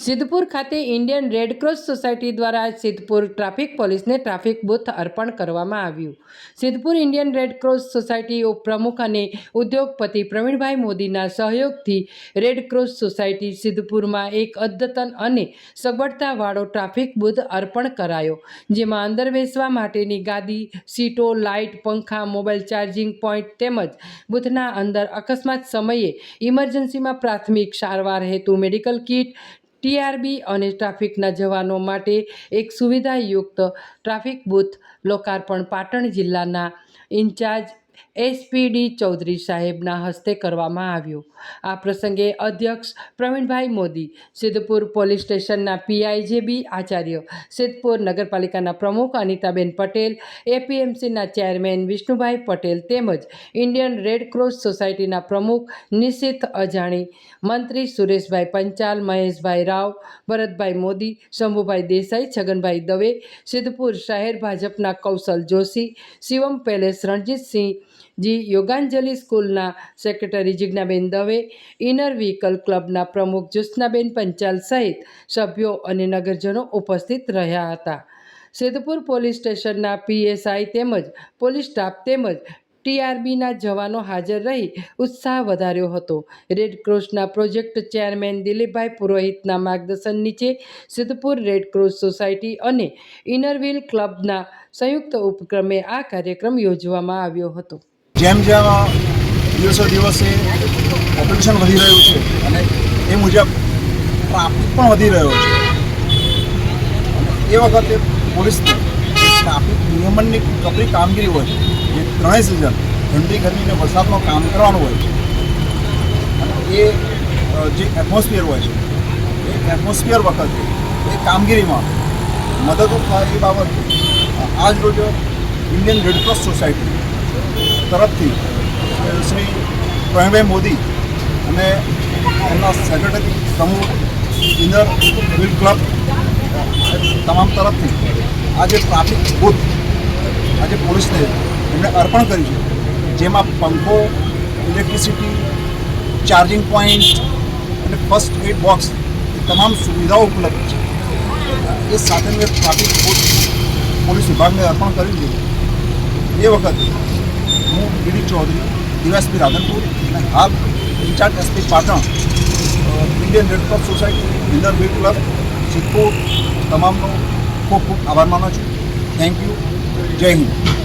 સિદ્ધપુર ખાતે Indian red cross society દ્વારા Siddhpur traffic પોલીસને ટ્રાફિક બૂથ અર્પણ કરવામાં આવ્યું. સિદ્ધપુર ઇન્ડિયન રેડક્રોસ સોસાયટી પ્રમુખ અને ઉદ્યોગપતિ પ્રવીણભાઈ મોદીના સહયોગથી રેડક્રોસ સોસાયટી સિદ્ધપુરમાં એક અદ્યતન અને સગવડતાવાળો ટ્રાફિક બૂથ અર્પણ કરાયો, જેમાં અંદર બેસવા માટેની ગાદી, સીટો, લાઇટ, પંખા મોબાઈલ ચાર્જિંગ પોઈન્ટ તેમજ બૂથના અંદર અકસ્માત સમયે ઇમરજન્સીમાં પ્રાથમિક સારવાર હેતુ મેડિકલ કિટ ટીઆરબી અને ટ્રાફિકના જવાનો માટે એક સુવિધાયુક્ત ટ્રાફિક બૂથ લોકાર્પણ પાટણ જિલ્લાના ઇન્ચાર્જ એસપીડી ચૌધરી સાહેબના હસ્તે કરવામાં આવ્યું. આ પ્રસંગે અધ્યક્ષ પ્રવીણભાઈ મોદી, સિદ્ધપુર પોલીસ સ્ટેશનના પીઆઈ જે આચાર્ય, સિદ્ધપુર નગરપાલિકાના પ્રમુખ અનિતાબેન પટેલ, એપીએમસીના ચેરમેન વિષ્ણુભાઈ પટેલ તેમજ ઇન્ડિયન રેડ ક્રોસ સોસાયટીના પ્રમુખ નિશિત અજાણી, મંત્રી સુરેશભાઈ પંચાલ, મહેશભાઈ રાવ, ભરતભાઈ મોદી, શંભુભાઈ દેસાઈ, છગનભાઈ દવે, સિદ્ધપુર શહેર ભાજપના કૌશલ જોશી, શિવમ પેલેસ રણજીતસિંહ જી, યોગાંજલિ સ્કૂલના secretary Jignaben Dave, inner vehicle ક્લબના પ્રમુખ જ્યોત્સનાબેન પંચાલ સહિત સભ્યો અને નગરજનો ઉપસ્થિત રહ્યા હતા. સિદ્ધપુર પોલીસ સ્ટેશનના પીએસઆઈ તેમજ પોલીસ સ્ટાફ તેમજ ટીઆરબીના જવાનો હાજર રહી ઉત્સાહ વધાર્યો હતો. રેડક્રોસના પ્રોજેક્ટ ચેરમેન દિલીપભાઈ પુરોહિતના માર્ગદર્શન નીચે સિદ્ધપુર રેડક્રોસ સોસાયટી અને ઇનરવિલ ક્લબના સંયુક્ત ઉપક્રમે આ કાર્યક્રમ યોજવામાં આવ્યો હતો. જેમ જેમ દિવસો દિવસે પોપ્યુલેશન વધી રહ્યું છે અને એ મુજબ ટ્રાફિક પણ વધી રહ્યો છે. એ વખતે પોલીસને ટ્રાફિક નિયમનની કપરી કામગીરી હોય ત્રણેય સિઝન ઠંડી ગરમીને વરસાદમાં કામ કરવાનું હોય છે. અને એ જે એટમોસ્ફિયર હોય છે, એ એટમોસ્ફિયર વખતે એ કામગીરીમાં મદદરૂપ થાય એ બાબતે આજ રોજ ઇન્ડિયન રેડક્રોસ સોસાયટી તરફથી શ્રી પ્રવીણભાઈ મોદી અને એમના સેક્રેટરી પ્રમુખ ઇનર વિલ ક્લબ તમામ તરફથી આ જે ટ્રાફિક બુથ આજે પોલીસને એમણે અર્પણ કર્યું છે. જેમાં પંખો ઇલેક્ટ્રિસિટી ચાર્જિંગ પોઈન્ટ અને ફર્સ્ટ એડ બોક્સ તમામ સુવિધાઓ ઉપલબ્ધ છે. એ સાથે મેં ટ્રાફિક પોલીસ વિભાગને અર્પણ કર્યું છે. એ વખતે હું ડીડી ચૌધરી ડીવાયસપી રાધનપુર અને હાલ incharge SP Patan Indian red society inner wheel club, Siddhpur, તમામનો ખૂબ ખૂબ આભાર માનો છું. થેન્ક યુ જય હિન્દ.